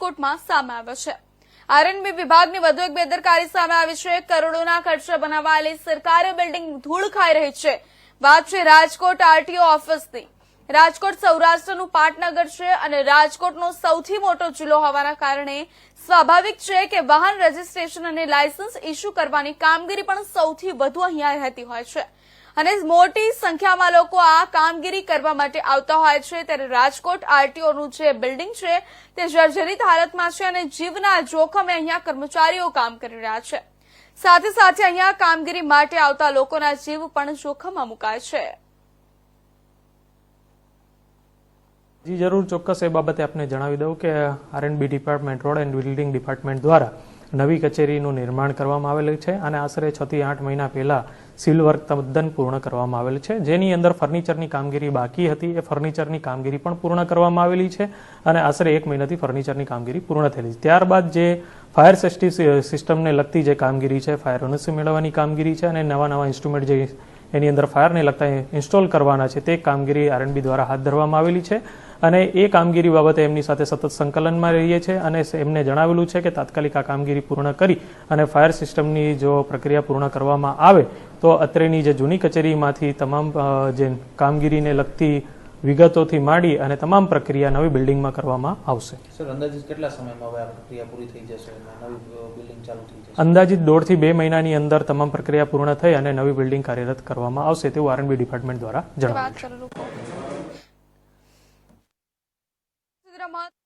રાજકોટમાં સામે આવ્યો છે. આરએનબી વિભાગની વધુ એક બેદરકારી સામે આવી છે. કરોડોના ખર્ચે બનાવાયેલી સરકારી બિલ્ડિંગ ધૂળ ખાઈ રહી છે. વાત છે રાજકોટ આરટીઓ ઓફિસની. રાજકોટ સૌરાષ્ટ્રનું પાટનગર છે અને રાજકોટનો સૌથી મોટો જિલ્લો હોવાના કારણે સ્વાભાવિક છે કે વાહન રજીસ્ટ્રેશન અને લાયસન્સ ઇસ્યુ કરવાની કામગીરી પણ સૌથી વધુ અહીંયા રહેતી હોય છે. અને મોટી સંખ્યામાં લોકો આ કામગીરી કરવા માટે આવતા હોય છે. ત્યારે રાજકોટ આરટીઓનું જે બિલ્ડિંગ છે, તે જર્જરિત હાલતમાં છે અને જીવના જોખમે અહીંયા કર્મચારીઓ કામ કરી રહ્યા છે. સાથે સાથે અહીંયા કામગીરી માટે આવતા લોકોના જીવ પણ જોખમમાં મુકાય છે. જી જરૂર, ચોક્કસ એ બાબતે આપને જણાવી દઉં કે RNB department road and building department દ્વારા નવી કચેરીનું નિર્માણ કરવામાં આવેલું છે અને આશરે છ થી આઠ મહિના પહેલા સિવિલ વર્ક તદ્દન પૂર્ણ કરવામાં આવેલ છે. જેની અંદર ફર્નિચરની કામગીરી બાકી હતી. એ ફર્નિચરની કામગીરી પણ પૂર્ણ કરવામાં આવેલી છે અને આશરે એક મહિનાથી ફર્નિચરની કામગીરી પૂર્ણ થયેલી છે. ત્યારબાદ જે ફાયર સેફ્ટી સિસ્ટમને લગતી જે કામગીરી છે, ફાયર ઓનસી મેળવવાની કામગીરી છે અને નવા નવા ઇન્સ્ટ્રુમેન્ટ જે એની અંદર ફાયરને લગતા ઇન્સ્ટોલ કરવાના છે, તે કામગીરી આરએનબી દ્વારા હાથ ધરવામાં આવેલી છે. અને એ કામગીરી બાબતે એમની સાથે સતત સંકલનમાં રહીએ છીએ અને એમને જણાવેલું છે કે તાત્કાલિક આ કામગીરી પૂર્ણ કરી અને ફાયર સિસ્ટમની જો પ્રક્રિયા પૂર્ણ કરવામાં આવે તો અત્રેની જે જૂની કચેરીમાંથી તમામ જે કામગીરીને લગતી વિગતોથી માંડી અને તમામ પ્રક્રિયા નવી બિલ્ડિંગમાં કરવામાં આવશે. સર અંદાજિત કેટલા સમયમાં હવે આ પ્રક્રિયા પૂરી થઈ જશે નવી બિલ્ડિંગ ચાલુ થઈ જશે? અંદાજિત દોઢથી બે મહિનાની અંદર તમામ પ્રક્રિયા પૂર્ણ થઈ અને નવી બિલ્ડિંગ કાર્યરત કરવામાં આવશે તેવું આરએનબી ડિપાર્ટમેન્ટ દ્વારા જણાવ્યું まっ